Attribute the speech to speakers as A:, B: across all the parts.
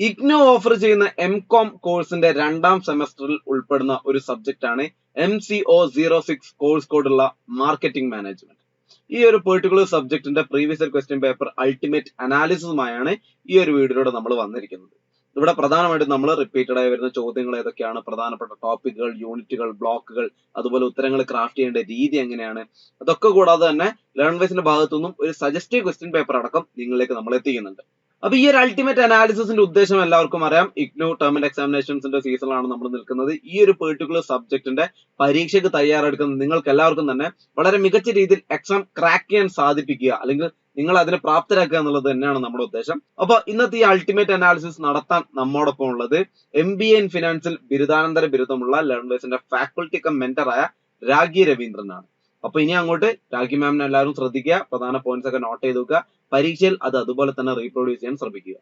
A: IGNOU offer ചെയ്യുന്ന M com കോഴ്സിന്റെ രണ്ടാം സെമസ്റ്ററിൽ ഉൾപ്പെടുന്ന ഒരു സബ്ജക്റ്റ് ആണ് M C O zero six course കോഡുള്ള മാർക്കറ്റിംഗ് മാനേജ്മെന്റ് ഈ ഒരു പെർട്ടിക്കുലർ സബ്ജക്റ്റിന്റെ പ്രീവിയസ് ക്വസ്റ്റ്യൻ പേപ്പർ അൾട്ടിമേറ്റ് അനാലിസിസുമായാണ് ഈ ഒരു വീഡിയോയിലൂടെ നമ്മൾ വന്നിരിക്കുന്നത്. ഇവിടെ പ്രധാനമായിട്ടും നമ്മൾ റിപ്പീറ്റഡ് ആയി വരുന്ന ചോദ്യങ്ങൾ ഏതൊക്കെയാണ്? പ്രധാനപ്പെട്ട ടോപ്പിക്കുകൾ യൂണിറ്റുകൾ ബ്ലോക്കുകൾ അതുപോലെ ഉത്തരങ്ങൾ ക്രാഫ്റ്റ് ചെയ്യേണ്ട രീതി എങ്ങനെയാണ്? അതൊക്കെ കൂടാതെ തന്നെ ലേൺ വൈസിന്റെ ഭാഗത്തു നിന്നും ഒരു സജസ്റ്റീവ് ക്വസ്റ്റ്യൻ പേപ്പർ അടക്കം നിങ്ങളിലേക്ക് നമ്മൾ എത്തിക്കുന്നുണ്ട് അപ്പൊ ഈ ഒരു അൾട്ടിമേറ്റ് അനാലിസിസിന്റെ ഉദ്ദേശം എല്ലാവർക്കും അറിയാം. ഇഗ്നു ടേം ആൻഡ് എക്സാമിനേഷൻസിന്റെ സീസണിലാണ് നമ്മൾ നിൽക്കുന്നത്. ഈ ഒരു പെർട്ടിക്കുലർ സബ്ജക്റ്റിന്റെ പരീക്ഷയ്ക്ക് തയ്യാറെടുക്കുന്ന നിങ്ങൾക്ക് എല്ലാവർക്കും തന്നെ വളരെ മികച്ച രീതിയിൽ എക്സാം ക്രാക്ക് ചെയ്യാൻ സാധിപ്പിക്കുക അല്ലെങ്കിൽ നിങ്ങൾ അതിനെ പ്രാപ്തരാക്കുക എന്നുള്ളത് തന്നെയാണ് നമ്മുടെ ഉദ്ദേശം. അപ്പൊ ഇന്നത്തെ ഈ അൾട്ടിമേറ്റ് അനാലിസിസ് നടത്താൻ നമ്മോടൊപ്പം ഉള്ളത് എം ബി എ ഇൻ ഫിനാൻസിൽ ബിരുദാനന്തര ബിരുദമുള്ള ലേണേഴ്സിന്റെ ഫാക്കൾട്ടി കം മെന്ററായ രാഗി രവീന്ദ്രനാണ്. അപ്പൊ ഇനി അങ്ങോട്ട് രാഖി മാമിനെ എല്ലാവരും ശ്രദ്ധിക്കുക. പ്രധാന പോയിന്റ്സ് ഒക്കെ നോട്ട് ചെയ്ത് വെക്കുക. പരീക്ഷയിൽ അത് അതുപോലെ തന്നെ റീപ്രൊഡ്യൂസ് ചെയ്യാൻ ശ്രമിക്കുക.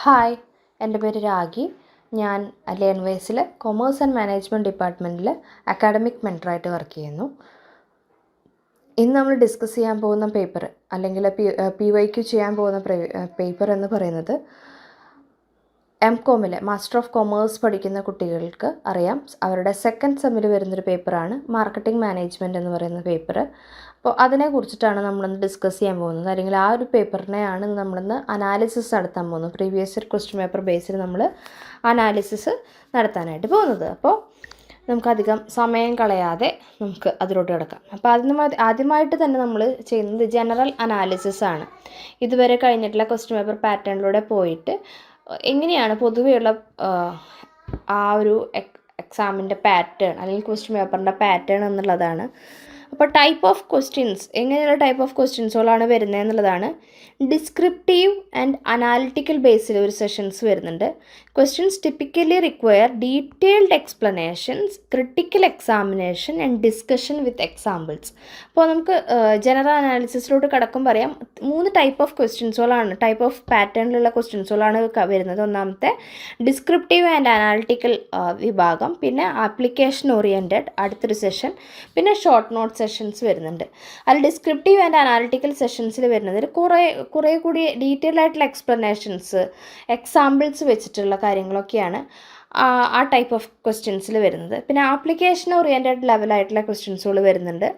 B: ഹായ് എന്റെ പേര് രാഖി. ഞാൻ ലേൺ വൈസിൽ കൊമേഴ്സ് ആൻഡ് മാനേജ്മെന്റ് ഡിപ്പാർട്ട്മെന്റിൽ അക്കാഡമിക് മെന്ററായിട്ട് വർക്ക് ചെയ്യുന്നു. ഇന്ന് നമ്മൾ ഡിസ്കസ് ചെയ്യാൻ പോകുന്ന പേപ്പർ അല്ലെങ്കിൽ പി പി വൈ ക്യു ചെയ്യാൻ പോകുന്ന പേപ്പർ എന്ന് പറയുന്നത് എം കോമിൽ മാസ്റ്റർ ഓഫ് കൊമേഴ്സ് പഠിക്കുന്ന കുട്ടികൾക്ക് അറിയാം. അവരുടെ സെക്കൻഡ് സെമ്മിൽ വരുന്നൊരു പേപ്പറാണ് മാർക്കറ്റിംഗ് മാനേജ്മെന്റ് എന്ന് പറയുന്ന പേപ്പർ അപ്പോൾ അതിനെ കുറിച്ചിട്ടാണ് നമ്മളിന്ന് ഡിസ്കസ് ചെയ്യാൻ പോകുന്നത്. അല്ലെങ്കിൽ ആ ഒരു പേപ്പറിനെയാണ് നമ്മളിന്ന് അനാലിസിസ് നടത്താൻ പോകുന്നത്. പ്രീവിയസ് ഇയർ ക്വസ്റ്റ്യൻ പേപ്പർ ബേസിൽ നമ്മൾ അനാലിസിസ് നടത്താനായിട്ട് പോകുന്നത്. അപ്പോൾ നമുക്കധികം സമയം കളയാതെ നമുക്ക് അതിലോട്ട് കിടക്കാം. അപ്പോൾ അതിന് ആദ്യമായിട്ട് തന്നെ നമ്മൾ ചെയ്യുന്നത് ജനറൽ അനാലിസിസ് ആണ്. ഇതുവരെ കഴിഞ്ഞിട്ടുള്ള ക്വസ്റ്റ്യൻ പേപ്പർ പാറ്റേണിലൂടെ പോയിട്ട് എങ്ങനെയാണ് പൊതുവെയുള്ള ആ ഒരു എക്സാമിന്റെ പാറ്റേൺ അല്ലെങ്കിൽ ക്വസ്റ്റ്യൻ പേപ്പറിന്റെ പാറ്റേൺ എന്നുള്ളതാണ് അപ്പോൾ ടൈപ്പ് ഓഫ് ക്വസ്റ്റ്യൻസ് എങ്ങനെയുള്ള ടൈപ്പ് ഓഫ് ക്വസ്റ്റ്യൻസുകളാണ് വരുന്നത് എന്നുള്ളതാണ്. ഡിസ്ക്രിപ്റ്റീവ് ആൻഡ് അനാലിറ്റിക്കൽ ബേസിൽ ഒരു സെഷൻസ് വരുന്നുണ്ട്. Questions typically require detailed explanations critical examination and discussion with examples അപ്പോൾ നമുക്ക് ജനറൽ അനാലിസിസിലോട്ട് കടക്കും പറയാം മൂന്ന് ടൈപ്പ് ഓഫ് ക്വസ്റ്റ്യൻസുകളാണ് ടൈപ്പ് ഓഫ് പാറ്റേണിലുള്ള ക്വസ്റ്റ്യൻസുകളാണ് വരുന്നത് ഒന്നാമത്തെ. ഡിസ്ക്രിപ്റ്റീവ് ആൻഡ് അനാലിറ്റിക്കൽ വിഭാഗം പിന്നെ ആപ്ലിക്കേഷൻ ഓറിയന്റഡ് അടുത്തൊരു സെഷൻ പിന്നെ ഷോർട്ട് നോട്ട് സെഷൻസ് വരുന്നുണ്ട്. അതിൽ ഡിസ്ക്രിപ്റ്റീവ് ആൻഡ് അനാലിറ്റിക്കൽ സെഷൻസിൽ വരുന്നതിൽ കുറേ കുറേ കൂടി ഡീറ്റെയിൽ ആയിട്ടുള്ള എക്സ്പ്ലനേഷൻസ് എക്സാമ്പിൾസ് വെച്ചിട്ടുള്ള കാര്യങ്ങളൊക്കെയാണ് ആ ടൈപ്പ് ഓഫ് ക്വസ്റ്റ്യൻസിൽ വരുന്നത്. പിന്നെ ആപ്ലിക്കേഷൻ ഓറിയന്റഡ് ലെവലായിട്ടുള്ള ക്വസ്റ്റ്യൻസുകൾ വരുന്നുണ്ട്.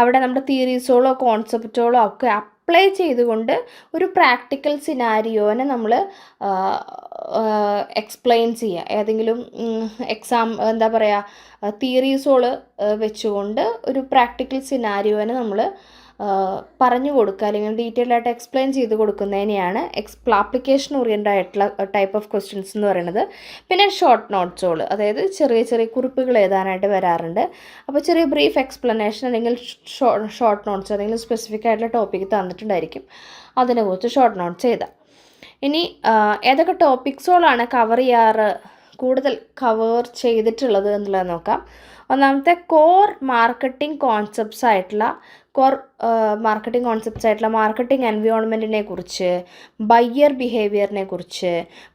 B: അവിടെ നമ്മുടെ തിയറീസുകളോ കോൺസെപ്റ്റുകളോ ഒക്കെ അപ്ലൈ ചെയ്തുകൊണ്ട് ഒരു പ്രാക്ടിക്കൽ സിനാരിയോനെ നമ്മൾ എക്സ്പ്ലെയിൻ ചെയ്യുക ഏതെങ്കിലും എക്സാം എന്താ പറയുക തിയറീസുകൾ വെച്ചുകൊണ്ട് ഒരു പ്രാക്ടിക്കൽ സിനാരിയോനെ നമ്മൾ പറഞ്ഞു കൊടുക്കുക. അല്ലെങ്കിൽ ഡീറ്റെയിൽ ആയിട്ട് എക്സ്പ്ലെയിൻ ചെയ്ത് കൊടുക്കുന്നതിനെയാണ് എക്സ്പ്ല ആപ്ലിക്കേഷൻ ഓറിയന്റ് ആയിട്ടുള്ള ടൈപ്പ് ഓഫ് ക്വസ്റ്റ്യൻസ് എന്ന് പറയുന്നത്. പിന്നെ ഷോർട്ട് നോട്ട്സുകൾ അതായത് ചെറിയ ചെറിയ കുറിപ്പുകൾ എഴുതാനായിട്ട് വരാറുണ്ട്. അപ്പോൾ ചെറിയ ബ്രീഫ് എക്സ്പ്ലനേഷൻ അല്ലെങ്കിൽ ഷോർട്ട് നോട്ട്സ് അല്ലെങ്കിൽ സ്പെസിഫിക് ആയിട്ടുള്ള ടോപ്പിക്ക് തന്നിട്ടുണ്ടായിരിക്കും. അതിനെക്കുറിച്ച് ഷോർട്ട് നോട്ട്സ് എഴുതാം. ഇനി ഏതൊക്കെ ടോപ്പിക്സുകളാണ് കവർ ചെയ്യാറ് കൂടുതൽ കവർ ചെയ്തിട്ടുള്ളത് എന്നുള്ളത് നോക്കാം. ഒന്നാമത്തെ കോർ മാർക്കറ്റിംഗ് കോൺസെപ്റ്റ്സ് ആയിട്ടുള്ള കോർ മാർക്കറ്റിംഗ് കോൺസെപ്റ്റ്സ് ആയിട്ടുള്ള മാർക്കറ്റിംഗ് എൻവയോൺമെന്റിനെ കുറിച്ച് ബയ്യർ ബിഹേവിയറിനെ കുറിച്ച്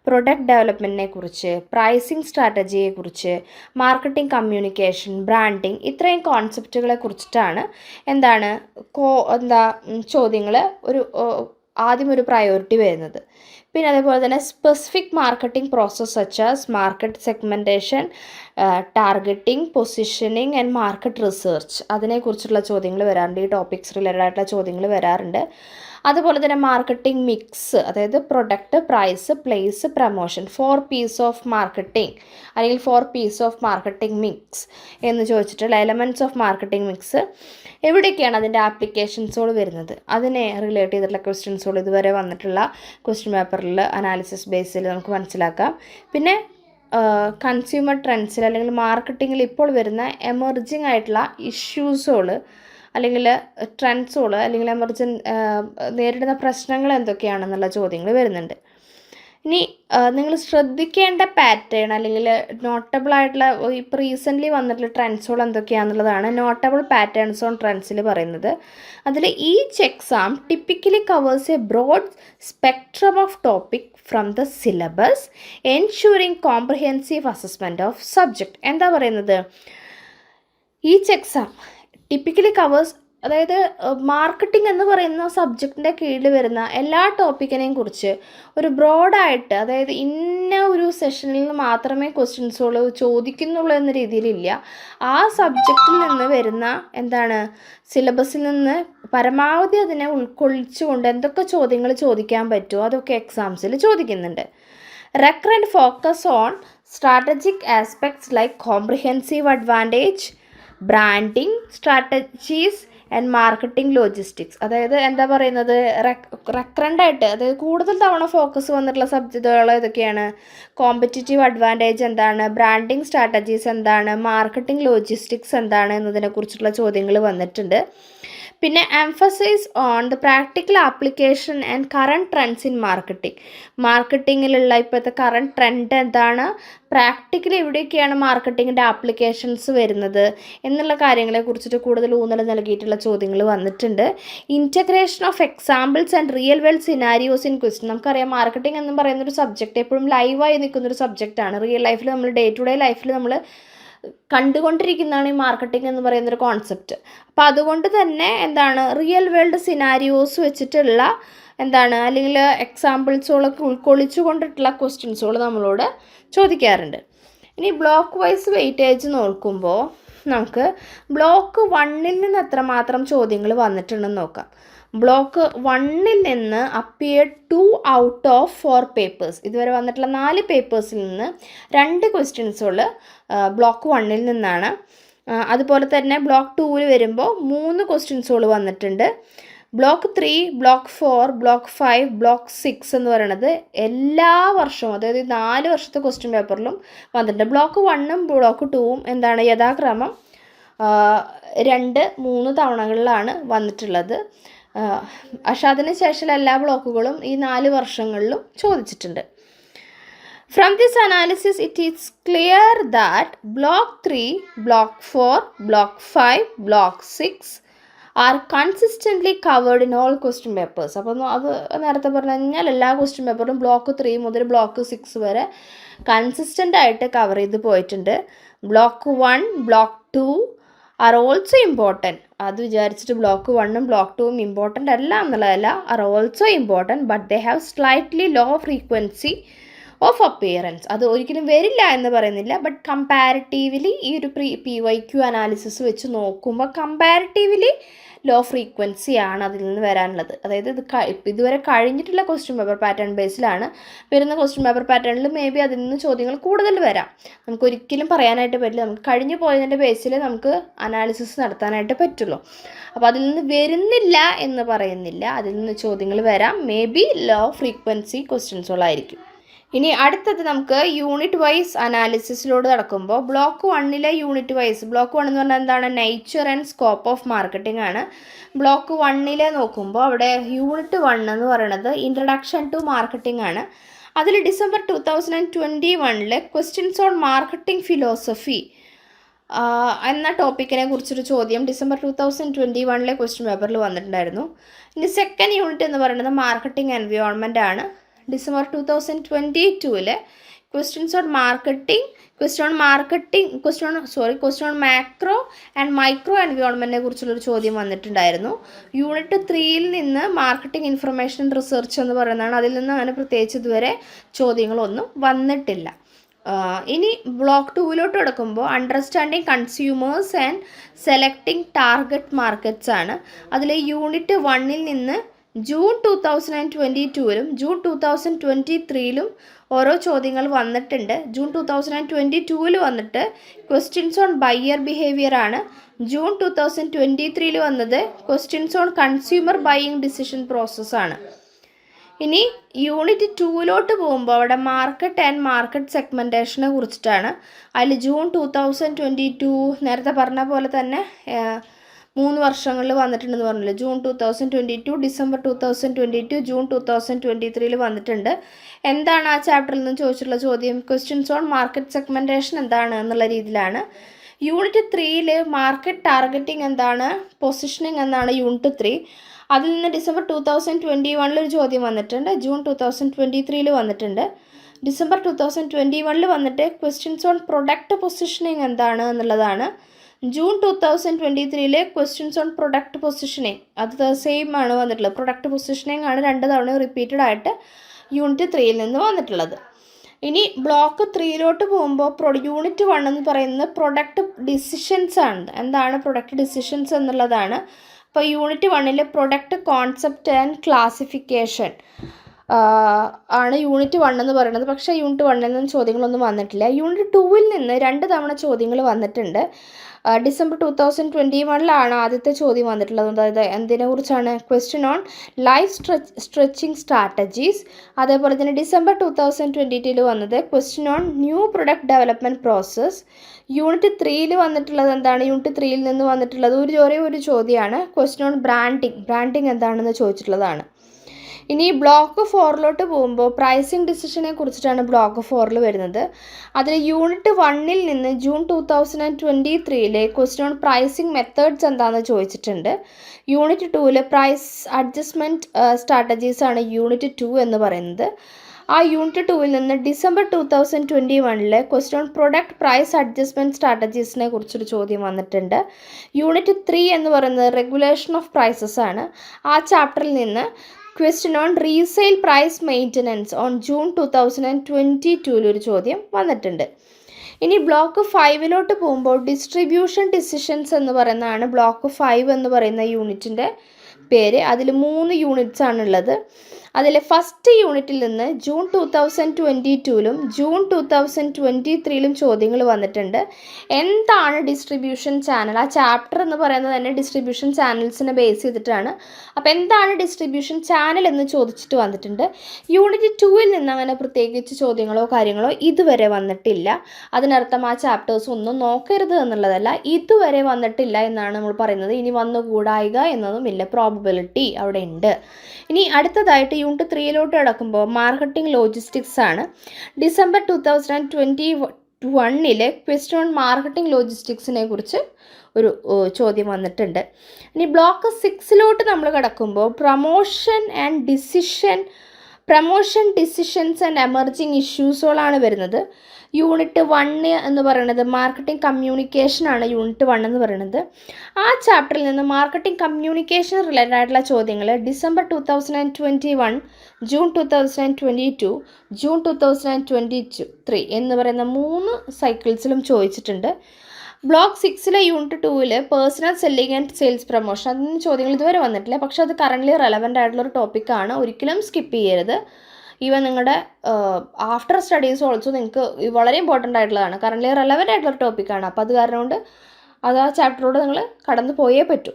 B: പ്രൊഡക്റ്റ് ഡെവലപ്മെന്റിനെ കുറിച്ച് പ്രൈസിങ് സ്ട്രാറ്റജിയെ കുറിച്ച് മാർക്കറ്റിംഗ് കമ്മ്യൂണിക്കേഷൻ ബ്രാൻഡിങ് ഇത്രയും കോൺസെപ്റ്റുകളെ കുറിച്ചിട്ടാണ് എന്താണ് കോ എന്താ ചോദ്യങ്ങൾ ഒരു ആദ്യം ഒരു പ്രയോറിറ്റി വരുന്നത്. പിന്നെ അതേപോലെ തന്നെ specific marketing process such as market segmentation targeting positioning and market research അതിനെക്കുറിച്ചുള്ള ചോദ്യങ്ങൾ വരാറുണ്ട്. ഈ ടോപ്പിക്സ് റിലേറ്റഡ് ആയിട്ടുള്ള ചോദ്യങ്ങൾ വരാറുണ്ട്. അതുപോലെ തന്നെ മാർക്കറ്റിംഗ് മിക്സ് അതായത് product price place promotion four Ps of marketing അല്ലെങ്കിൽ four Ps of marketing mix എന്ന് ചോദിച്ചിട്ടുള്ള എലമെന്റ്സ് ഓഫ് മാർക്കറ്റിംഗ് മിക്സ് എവിടെയൊക്കെയാണ് അതിന്റെ ആപ്ലിക്കേഷൻസുകൾ വരുന്നത്? അതിനെ റിലേറ്റ് ചെയ്തിട്ടുള്ള ക്വസ്റ്റ്യൻസുകൾ ഇതുവരെ വന്നിട്ടുള്ള ക്വസ്റ്റ്യൻ പേപ്പറിൽ അനാലിസിസ് ബേസിൽ നമുക്ക് മനസ്സിലാക്കാം. പിന്നെ കൺസ്യൂമർ ട്രെൻഡ്സിൽ അല്ലെങ്കിൽ മാർക്കറ്റിങ്ങിൽ ഇപ്പോൾ വരുന്ന എമർജിങ് ആയിട്ടുള്ള ഇഷ്യൂസുകൾ അല്ലെങ്കിൽ ട്രെൻഡ്സുകൾ അല്ലെങ്കിൽ എമർജൻ നേരിടുന്ന പ്രശ്നങ്ങൾ എന്തൊക്കെയാണെന്നുള്ള ചോദ്യങ്ങൾ വരുന്നുണ്ട്. ഇനി നിങ്ങൾ ശ്രദ്ധിക്കേണ്ട പാറ്റേൺ അല്ലെങ്കിൽ നോട്ടബിൾ ആയിട്ടുള്ള ഇപ്പോൾ റീസെന്റ്ലി വന്നിട്ടുള്ള ട്രെൻഡ്സുകൾ എന്തൊക്കെയാണെന്നുള്ളതാണ് നോട്ടബിൾ പാറ്റേൺസ് ഓൺ ട്രെൻഡ്സിൽ പറയുന്നത്. അതിൽ each exam typically covers a broad spectrum of topic from the syllabus ensuring comprehensive assessment of subject എന്താ പറയുന്നത്? ഈച്ച് എക്സാം ടിപ്പിക്കലി കവേഴ്സ് അതായത് മാർക്കറ്റിംഗ് എന്ന് പറയുന്ന സബ്ജക്റ്റിന്റെ കീഴിൽ വരുന്ന എല്ലാ ടോപ്പിക്കിനെയും കുറിച്ച് ഒരു ബ്രോഡായിട്ട് അതായത് ഇന്ന ഒരു സെഷനിൽ മാത്രമേ ക്വസ്റ്റ്യൻസുകൾ ചോദിക്കുന്നുള്ളൂ എന്ന രീതിയിലില്ല. ആ സബ്ജക്റ്റിൽ നിന്ന് വരുന്ന എന്താണ് സിലബസിൽ നിന്ന് പരമാവധി അതിനെ ഉൾക്കൊള്ളിച്ചുകൊണ്ട് എന്തൊക്കെ ചോദ്യങ്ങൾ ചോദിക്കാൻ പറ്റുമോ അതൊക്കെ എക്സാംസിൽ ചോദിക്കുന്നുണ്ട്. Recurrent focus on strategic aspects like comprehensive advantage branding strategies and marketing logistics അതായത് എന്താ പറയുന്നത്? റെക്കറന്റ് ആയിട്ട് അതായത് കൂടുതൽ തവണ ഫോക്കസ് വന്നിട്ടുള്ള സബ്ജക്റ്റുകൾ ഇതൊക്കെയാണ്. കോമ്പറ്റിറ്റീവ് അഡ്വാന്റേജ് എന്താണ്? ബ്രാൻഡിങ് സ്ട്രാറ്റജീസ് എന്താണ്? മാർക്കറ്റിംഗ് ലോജിസ്റ്റിക്സ് എന്താണ്? എന്നതിനെക്കുറിച്ചുള്ള ചോദ്യങ്ങൾ വന്നിട്ടുണ്ട്. പിന്നെ emphasize on the practical application and current trends in marketing മാർക്കറ്റിങ്ങിലുള്ള ഇപ്പോഴത്തെ കറണ്ട് ട്രെൻഡ് എന്താണ്? പ്രാക്ടിക്കലി എവിടെയൊക്കെയാണ് മാർക്കറ്റിങ്ങിന്റെ ആപ്ലിക്കേഷൻസ് വരുന്നത് എന്നുള്ള കാര്യങ്ങളെ കുറിച്ചിട്ട് കൂടുതൽ ഊന്നൽ നൽകിയിട്ടുള്ള ചോദ്യങ്ങൾ വന്നിട്ടുണ്ട്. Integration of examples and real world scenarios in question നമുക്കറിയാം മാർക്കറ്റിംഗ് എന്ന് പറയുന്ന ഒരു സബ്ജക്റ്റ് എപ്പോഴും ലൈവായി നിൽക്കുന്നൊരു സബ്ജക്റ്റാണ് റിയൽ ലൈഫിൽ നമ്മൾ ഡേ ടു ഡേ ലൈഫിൽ നമ്മൾ കണ്ടുകൊണ്ടിരിക്കുന്നതാണ് ഈ മാർക്കറ്റിംഗ് എന്ന് പറയുന്നൊരു കോൺസെപ്റ്റ് അപ്പോൾ അതുകൊണ്ട് തന്നെ എന്താണ് റിയൽ വേൾഡ് സിനാരിയോസ് വെച്ചിട്ടുള്ള എന്താണ് അല്ലെങ്കിൽ എക്സാമ്പിൾസുകളൊക്കെ ഉൾക്കൊള്ളിച്ചു കൊണ്ടിട്ടുള്ള ക്വസ്റ്റ്യൻസുകൾ നമ്മളോട് ചോദിക്കാറുണ്ട്. ഇനി ബ്ലോക്ക് വൈസ് വെയിറ്റേജ് നോക്കുമ്പോൾ നമുക്ക് ബ്ലോക്ക് വണ്ണിൽ നിന്ന് എത്രമാത്രം ചോദ്യങ്ങൾ വന്നിട്ടുണ്ടെന്ന് നോക്കാം. ബ്ലോക്ക് വണ്ണിൽ നിന്ന് appear two out of four papers ഇതുവരെ വന്നിട്ടുള്ള നാല് പേപ്പേഴ്സിൽ നിന്ന് രണ്ട് ക്വസ്റ്റ്യൻസുകൾ ബ്ലോക്ക് വണ്ണിൽ നിന്നാണ്. അതുപോലെ തന്നെ ബ്ലോക്ക് ടൂവിൽ വരുമ്പോൾ മൂന്ന് ക്വസ്റ്റ്യൻസുകൾ വന്നിട്ടുണ്ട്. Block three block four block five block six എന്ന് പറയുന്നത് എല്ലാ വർഷവും അതായത് നാല് വർഷത്തെ ക്വസ്റ്റ്യൻ പേപ്പറിലും വന്നിട്ടുണ്ട്. ബ്ലോക്ക് വണ്ണും ബ്ലോക്ക് ടൂവും എന്താണ് യഥാക്രമം? രണ്ട് മൂന്ന് തവണകളിലാണ് വന്നിട്ടുള്ളത്. പക്ഷെ അതിന് ശേഷം എല്ലാ ബ്ലോക്കുകളും ഈ നാല് വർഷങ്ങളിലും ചോദിച്ചിട്ടുണ്ട്. From this analysis it is clear that block three block four block five block six are consistently covered in all question papers അപ്പോൾ അത് നേരത്തെ പറഞ്ഞു കഴിഞ്ഞാൽ എല്ലാ ക്വസ്റ്റ്യൻ പേപ്പറും ബ്ലോക്ക് ത്രീ മുതൽ ബ്ലോക്ക് സിക്സ് വരെ കൺസിസ്റ്റന്റ് ആയിട്ട് കവർ ചെയ്ത് പോയിട്ടുണ്ട്. Block one block two are also important അത് വിചാരിച്ചിട്ട് ബ്ലോക്ക് വണ്ണും ബ്ലോക്ക് ടൂവും ഇമ്പോർട്ടന്റ് അല്ല എന്നുള്ളതല്ല are also important but they have slightly low frequency of appearance അത് ഒരിക്കലും വരില്ല എന്ന് പറയുന്നില്ല ബട്ട് കമ്പാരിറ്റീവ്ലി ഈ ഒരു pre P Y Q analysis വെച്ച് നോക്കുമ്പോൾ കമ്പാരിറ്റീവ്ലി ലോ ഫ്രീക്വൻസി ആണ് അതിൽ നിന്ന് വരാനുള്ളത്. അതായത് ഇത് ഇതുവരെ കഴിഞ്ഞിട്ടുള്ള ക്വസ്റ്റ്യൻ പേപ്പർ പാറ്റേൺ ബേസിലാണ് വരുന്ന ക്വസ്റ്റ്യൻ പേപ്പർ പാറ്റേണിൽ മേ ബി അതിൽ നിന്ന് ചോദ്യങ്ങൾ കൂടുതൽ വരാം. നമുക്ക് ഒരിക്കലും പറയാനായിട്ട് പറ്റില്ല. നമുക്ക് കഴിഞ്ഞു പോയതിന്റെ ബേസിൽ നമുക്ക് അനാലിസിസ് നടത്താനായിട്ട് പറ്റുള്ളൂ. അപ്പോൾ അതിൽ നിന്ന് വരുന്നില്ല എന്ന് പറയുന്നില്ല. അതിൽ നിന്ന് ചോദ്യങ്ങൾ വരാം. മേ ബി ലോ ഫ്രീക്വൻസി ക്വസ്റ്റ്യൻസുകളായിരിക്കും ഇനി അടുത്തത് നമുക്ക് യൂണിറ്റ് വൈസ് അനാലിസിസിലൂടെ നടക്കുമ്പോൾ ബ്ലോക്ക് വണ്ണിലെ യൂണിറ്റ് വൈസ് ബ്ലോക്ക് വൺ എന്ന് പറഞ്ഞാൽ എന്താണ്? Nature and scope of marketing ആണ്. ബ്ലോക്ക് വണ്ണിലെ നോക്കുമ്പോൾ അവിടെ യൂണിറ്റ് വൺ എന്ന് പറയുന്നത് ഇൻട്രഡക്ഷൻ ടു മാർക്കറ്റിംഗ് ആണ്. അതിൽ December two thousand and twenty questions on marketing philosophy എന്ന ടോപ്പിക്കിനെ കുറിച്ചൊരു ചോദ്യം ഡിസംബർ ടു തൗസൻഡ് ട്വന്റി വണ്ണിലെ ക്വസ്റ്റ്യൻ പേപ്പറിൽ വന്നിട്ടുണ്ടായിരുന്നു. ഇനി സെക്കൻഡ് യൂണിറ്റ് എന്ന് പറയുന്നത് മാർക്കറ്റിംഗ് എൻവയോൺമെന്റ് ആണ്. December two thousand twenty ടൂവിലെ questions on marketing question on marketing question on sorry question on macro and micro എൻവയോൺമെന്റിനെ കുറിച്ചുള്ളൊരു ചോദ്യം വന്നിട്ടുണ്ടായിരുന്നു. യൂണിറ്റ് ത്രീയിൽ നിന്ന് മാർക്കറ്റിംഗ് ഇൻഫർമേഷൻ റിസർച്ച് എന്ന് പറയുന്നതാണ്. അതിൽ നിന്ന് അങ്ങനെ പ്രത്യേകിച്ച് ഇതുവരെ ചോദ്യങ്ങളൊന്നും വന്നിട്ടില്ല. ഇനി ബ്ലോക്ക് ടൂവിലോട്ട് കിടക്കുമ്പോൾ understanding consumers and selecting target markets ആണ്. അതിലെ യൂണിറ്റ് വണ്ണിൽ നിന്ന് June two thousand and twenty ടൂവിലും June two thousand twenty ത്രീയിലും ഓരോ ചോദ്യങ്ങൾ വന്നിട്ടുണ്ട്. June two thousand and twenty ടൂവിൽ വന്നിട്ട് ക്വസ്റ്റ്യൻസ് ഓൺ ബയ്യർ ബിഹേവിയർ ആണ്. ജൂൺ ടു തൗസൻഡ് ട്വന്റി ത്രീയിൽ വന്നത് questions on consumer buying decision പ്രോസസ്സാണ് ഇനി യൂണിറ്റ് ടൂവിലോട്ട് പോകുമ്പോൾ അവിടെ മാർക്കറ്റ് ആൻഡ് മാർക്കറ്റ് സെഗ്മെന്റേഷനെ കുറിച്ചിട്ടാണ്. അതിൽ June two thousand twenty two നേരത്തെ പറഞ്ഞ പോലെ തന്നെ മൂന്ന് വർഷങ്ങളിൽ വന്നിട്ടുണ്ടെന്ന് പറഞ്ഞില്ല? June two thousand twenty two December two thousand twenty two June two thousand twenty ത്രീയിൽ വന്നിട്ടുണ്ട്. എന്താണ് ആ ചാപ്റ്ററിൽ നിന്ന് ചോദിച്ചിട്ടുള്ള ചോദ്യം? ക്വസ്റ്റ്യൻസ് ഓൺ മാർക്കറ്റ് സെഗ്മെന്റേഷൻ എന്താണ് എന്നുള്ള രീതിയിലാണ്. യൂണിറ്റ് ത്രീയിൽ മാർക്കറ്റ് ടാർഗറ്റിംഗ് എന്താണ്? പൊസിഷനിങ് എന്നാണ് യൂണിറ്റ് ത്രീ അതിൽ നിന്ന് ഡിസംബർ ടു തൗസൻഡ് ട്വന്റി വണ്ണിൽ ഒരു ചോദ്യം വന്നിട്ടുണ്ട്. ജൂൺ ടു തൗസൻഡ് ട്വന്റി ത്രീയിൽ വന്നിട്ടുണ്ട്. ഡിസംബർ ടു തൗസൻഡ് ട്വന്റി വണ്ണിൽ വന്നിട്ട് ക്വസ്റ്റ്യൻസ് ഓൺ പ്രൊഡക്റ്റ് പൊസിഷനിങ് എന്താണ് എന്നുള്ളതാണ്. ജൂൺ ടു തൗസൻഡ് ട്വന്റി ത്രീയിലെ ക്വസ്റ്റ്യൻസ് ഓൺ പ്രൊഡക്റ്റ് പൊസിഷനിങ് അത് സെയിം ആണ് വന്നിട്ടുള്ളത്. പ്രൊഡക്റ്റ് പൊസിഷനിങ് ആണ് രണ്ട് തവണ റിപ്പീറ്റഡ് ആയിട്ട് യൂണിറ്റ് ത്രീയിൽ നിന്ന് വന്നിട്ടുള്ളത്. ഇനി ബ്ലോക്ക് ത്രീയിലോട്ട് പോകുമ്പോൾ പ്രൊ യൂണിറ്റ് വൺ എന്ന് പറയുന്നത് പ്രൊഡക്റ്റ് ഡിസിഷൻസ് ആണ്. എന്താണ് പ്രൊഡക്റ്റ് ഡിസിഷൻസ് എന്നുള്ളതാണ്. അപ്പോൾ യൂണിറ്റ് വണ്ണിൽ പ്രൊഡക്റ്റ് കോൺസെപ്റ്റ് ആൻഡ് ക്ലാസിഫിക്കേഷൻ ആണ് യൂണിറ്റ് വൺ എന്ന് പറയുന്നത്. പക്ഷേ യൂണിറ്റ് വണ്ണിൽ നിന്ന് ചോദ്യങ്ങളൊന്നും വന്നിട്ടില്ല. യൂണിറ്റ് ടൂവിൽ നിന്ന് രണ്ട് തവണ ചോദ്യങ്ങൾ വന്നിട്ടുണ്ട്. ഡിസംബർ ടു തൗസൻഡ് ട്വന്റി വണ്ണിലാണ് ആദ്യത്തെ ചോദ്യം വന്നിട്ടുള്ളത്. അതായത് എന്തിനെക്കുറിച്ചാണ് question on life stretch stretching strategies അതേപോലെ തന്നെ ഡിസംബർ ടു തൗസൻഡ് ട്വന്റി ടൂയിൽ വന്നത് question on new product development process unit ത്രീയിൽ വന്നിട്ടുള്ളത് എന്താണ്? യൂണിറ്റ് ത്രീയിൽ നിന്ന് വന്നിട്ടുള്ളത് ഒരു ഒരേ ഒരു ചോദ്യമാണ്. ക്വസ്റ്റ്യൻ ഓൺ ബ്രാൻഡിങ് ബ്രാൻഡിങ് എന്താണെന്ന് ചോദിച്ചിട്ടുള്ളതാണ്. ഇനി ബ്ലോക്ക് ഫോറിലോട്ട് പോകുമ്പോൾ പ്രൈസിങ് ഡിസിഷനെ കുറിച്ചിട്ടാണ് ബ്ലോക്ക് ഫോറിൽ വരുന്നത്. അതിൽ യൂണിറ്റ് വണ്ണിൽ നിന്ന് June two thousand and twenty ത്രീയിലെ question on pricing methods എന്താണെന്ന് ചോദിച്ചിട്ടുണ്ട് യൂണിറ്റ് ടൂവിൽ പ്രൈസ് അഡ്ജസ്റ്റ്മെന്റ് ആണ് യൂണിറ്റ് ടു എന്ന് പറയുന്നത്. ആ യൂണിറ്റ് ടൂവിൽ നിന്ന് ഡിസംബർ ടു തൗസൻഡ് ട്വന്റി വണ്ണിലെ question on product price adjustment സ്ട്രാറ്റജീസിനെ കുറിച്ചൊരു ചോദ്യം വന്നിട്ടുണ്ട്. യൂണിറ്റ് ത്രീ എന്ന് പറയുന്നത് റെഗുലേഷൻ ഓഫ് പ്രൈസസ് ആണ്. ആ ചാപ്റ്ററിൽ നിന്ന് question on resale price maintenance on June two thousand and twenty ടൂവിലൊരു ചോദ്യം വന്നിട്ടുണ്ട്. ഇനി ബ്ലോക്ക് ഫൈവിലോട്ട് പോകുമ്പോൾ ഡിസ്ട്രിബ്യൂഷൻ ഡിസിഷൻസ് എന്ന് പറയുന്നതാണ് ബ്ലോക്ക് ഫൈവ് എന്ന് പറയുന്ന യൂണിറ്റിന്റെ പേര്. അതിൽ മൂന്ന് യൂണിറ്റ്സ് ആണുള്ളത്. അതിൽ ഫസ്റ്റ് യൂണിറ്റിൽ നിന്ന് ജൂൺ ടു തൗസൻഡ് ട്വന്റി ടുവിലും ജൂൺ ടു തൗസൻഡ് ട്വന്റി ത്രീയിലും ചോദ്യങ്ങൾ വന്നിട്ടുണ്ട്. എന്താണ് ഡിസ്ട്രിബ്യൂഷൻ ചാനൽ ആ ചാപ്റ്റർ എന്ന് പറയുന്നത് തന്നെ ഡിസ്ട്രിബ്യൂഷൻ ചാനൽസിനെ ബേസ് ചെയ്തിട്ടാണ്. അപ്പോൾ എന്താണ് ഡിസ്ട്രിബ്യൂഷൻ ചാനൽ എന്ന് ചോദിച്ചിട്ട് വന്നിട്ടുണ്ട്. യൂണിറ്റ് ടൂവിൽ നിന്ന് അങ്ങനെ പ്രത്യേകിച്ച് ചോദ്യങ്ങളോ കാര്യങ്ങളോ ഇതുവരെ വന്നിട്ടില്ല. അതിനർത്ഥം ആ ചാപ്റ്റേഴ്സ് ഒന്നും നോക്കരുത് എന്നുള്ളതല്ല ഇതുവരെ വന്നിട്ടില്ല എന്നാണ് നമ്മൾ പറയുന്നത്. ഇനി വന്നുകൂടായിക എന്നതുമില്ല. പ്രോബബിലിറ്റി അവിടെ ഉണ്ട്. ഇനി അടുത്തതായിട്ട് യൂണിറ്റ് ത്രീയിലോട്ട് കിടക്കുമ്പോൾ മാർക്കറ്റിംഗ് ലോജിസ്റ്റിക്സ് ആണ്. ഡിസംബർ ടു തൗസൻഡ് ട്വന്റി വണ്ണിലെ ഓൺ മാർക്കറ്റിംഗ് ലോജിസ്റ്റിക്സിനെ കുറിച്ച് ഒരു ചോദ്യം വന്നിട്ടുണ്ട്. ഇനി ബ്ലോക്ക് സിക്സിലോട്ട് നമ്മൾ കിടക്കുമ്പോൾ promotion and decision promotion decisions and emerging ഇഷ്യൂസുകളാണ് വരുന്നത്. യൂണിറ്റ് വണ്ണ് എന്ന് പറയുന്നത് മാർക്കറ്റിംഗ് കമ്മ്യൂണിക്കേഷൻ ആണ് യൂണിറ്റ് വൺ എന്ന് പറയുന്നത്. ആ ചാപ്റ്ററിൽ നിന്ന് മാർക്കറ്റിംഗ് കമ്മ്യൂണിക്കേഷൻ റിലേറ്റഡ് ആയിട്ടുള്ള ചോദ്യങ്ങൾ December two thousand and twenty one June two thousand and twenty two June two thousand and twenty three എന്ന് പറയുന്ന മൂന്ന് സൈക്കിൾസിലും ചോദിച്ചിട്ടുണ്ട്. ബ്ലോക്ക് സിക്സിലെ യൂണിറ്റ് ടൂവിൽ personal selling and sales promotion അതിൽ നിന്ന് ചോദ്യങ്ങൾ ഇതുവരെ വന്നിട്ടില്ല. പക്ഷേ അത് കറന്റ്ലി റെലവന്റ് ആയിട്ടുള്ള ഒരു ടോപ്പിക്കാണ് ഒരിക്കലും സ്കിപ്പ് ചെയ്യരുത്. ഈവൻ നിങ്ങളുടെ ആഫ്റ്റർ സ്റ്റഡീസ് ഓൾസോ നിങ്ങൾക്ക് വളരെ ഇമ്പോർട്ടന്റ് ആയിട്ടുള്ളതാണ്. കറന്റ്ലി റെലവന്റ് ആയിട്ടുള്ള ടോപ്പിക്കാണ് അപ്പോൾ അത് കാരണം കൊണ്ട് അത് ആ ചാപ്റ്ററോട് നിങ്ങൾ കടന്നു പോയേ പറ്റൂ.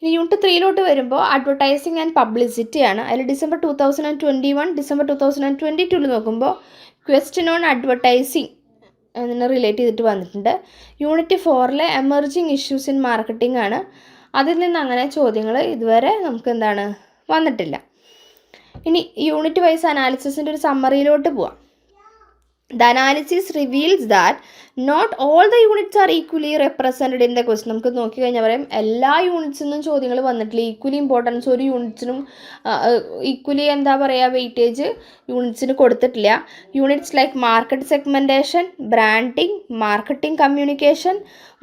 B: ഇനി യൂണിറ്റ് ത്രീയിലോട്ട് വരുമ്പോൾ അഡ്വർടൈസിങ് ആൻഡ് പബ്ലിസിറ്റിയാണ് അതിൽ December two thousand and twenty one December two thousand and twenty ടൂവിൽ നോക്കുമ്പോൾ ക്വസ്റ്റ്യൻ ഓൺ അഡ്വർടൈസിങ് അതിനെ റിലേറ്റ് ചെയ്തിട്ട് വന്നിട്ടുണ്ട്. യൂണിറ്റ് ഫോറിലെ എമർജിങ് ഇഷ്യൂസ് ഇൻ മാർക്കറ്റിംഗ് ആണ്. അതിൽ നിന്ന് അങ്ങനെ ചോദ്യങ്ങൾ ഇതുവരെ നമുക്ക് എന്താണ് വന്നിട്ടില്ല. ഇനി യൂണിറ്റ് വൈസ് അനാലിസിസിന്റെ ഒരു സമ്മറിയിലോട്ട് പോവാം. The analysis reveals that not all the units are equally represented in the question നമുക്ക് നോക്കി കഴിഞ്ഞാൽ പറയാം എല്ലാ നിന്നും ചോദ്യങ്ങൾ വന്നിട്ടില്ല. ഈക്വലി ഇമ്പോർട്ടൻസ് ഒരു യൂണിറ്റ്സിനും ഈക്വലി എന്താ പറയുക വെയിറ്റേജ് യൂണിറ്റ്സിന് കൊടുത്തിട്ടില്ല. Units like market segmentation branding marketing communication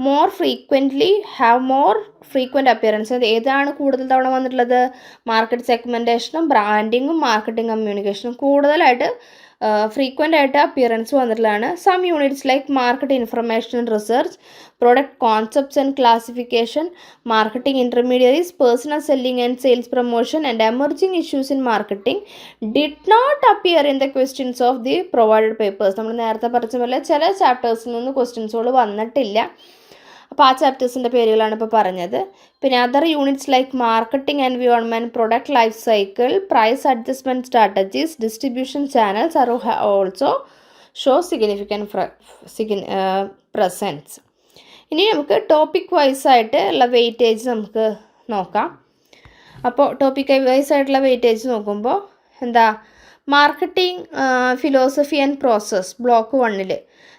B: more frequently have more frequent appearance ഏതാണ് കൂടുതൽ തവണ വന്നിട്ടുള്ളത്? മാർക്കറ്റ് സെഗ്മെന്റേഷനും ബ്രാൻഡിങ്ങും മാർക്കറ്റിംഗ് കമ്മ്യൂണിക്കേഷനും കൂടുതലായിട്ട് ഫ്രീക്വന്റ് ആയിട്ട് അപ്പിയറൻസ് വന്നിട്ടുള്ളതാണ്. Some units like market information research product concepts and classification marketing intermediaries personal selling and sales promotion and emerging issues in marketing did not appear in the questions of the provided papers നമ്മൾ നേരത്തെ പറഞ്ഞ പോലെ ചില ചാപ്റ്റേഴ്സിൽ നിന്ന് ക്വസ്റ്റ്യൻസുകൾ വന്നിട്ടില്ല. അപ്പോൾ ആ ചാപ്റ്റേഴ്സിന്റെ പേരുകളാണ് ഇപ്പോൾ പറഞ്ഞത്. പിന്നെ other units like marketing environment product life cycle price adjustment strategies distribution channels are also show significant Signi presence ഇനി നമുക്ക് ടോപ്പിക് വൈസ് ആയിട്ട് ഉള്ള വെയിറ്റേജ് നമുക്ക് നോക്കാം. അപ്പോൾ ടോപ്പിക് വൈസ് ആയിട്ടുള്ള വെയിറ്റേജ് നോക്കുമ്പോൾ എന്താ marketing philosophy and process block വണ്ണിൽ